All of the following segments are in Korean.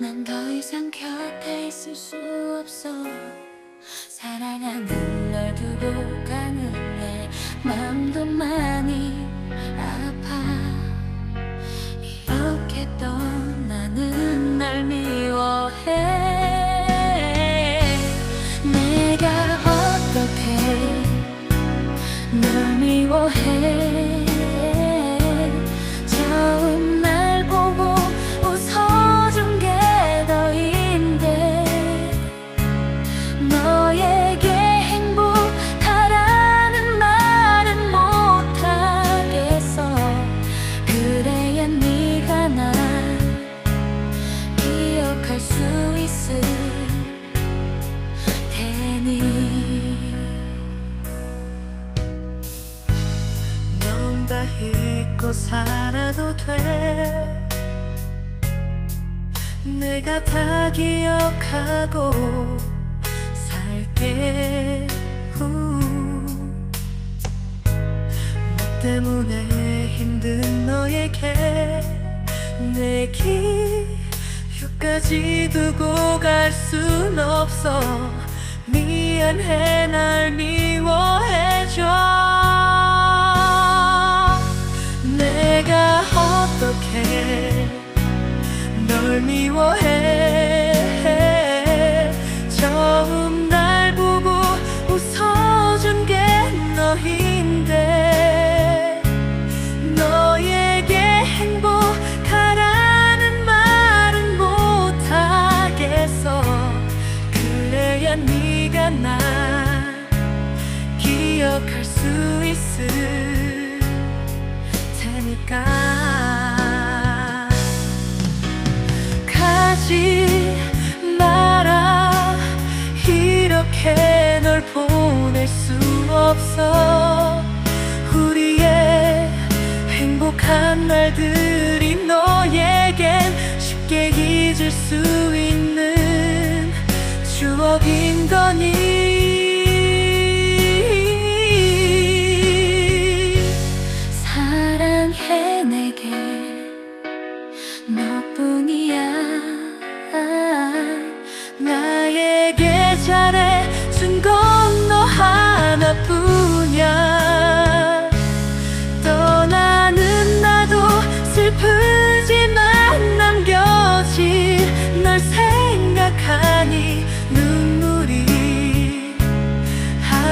난 더 이상 곁에 있을 수 없어. 사랑하는 널 두고 가는 내 마음도 많이 아파. 이렇게 떠나는 날 미워해. 내가 어떻게 널 미워해 잊고 살아도 돼. 내가 다 기억하고 살게. 후. 너 때문에 힘든 너에게 내 기억까지 두고 갈 순 없어. 미안해 날 미워해줘 널 미워해. 처음 날 보고 웃어준 게 너인데 너에게 행복하라는 말은 못하겠어. 그래야 네가 날 기억할 수 있을 테니까 가지 마라 이렇게 널 보낼 수 없어. 우리의 행복한 날들이 너에겐 쉽게 잊을 수 있는 추억인 거니. 사랑해 내게 너뿐이야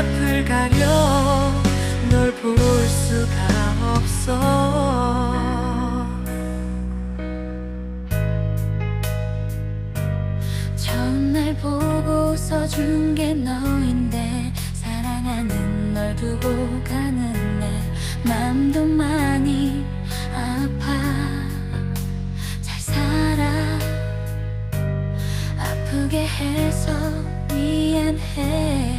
앞을 가려 널 볼 수가 없어. 처음 날 보고 웃어준 게 너인데 사랑하는 널 두고 가는 내 맘도 많이 아파. 잘 살아. 아프게 해서 미안해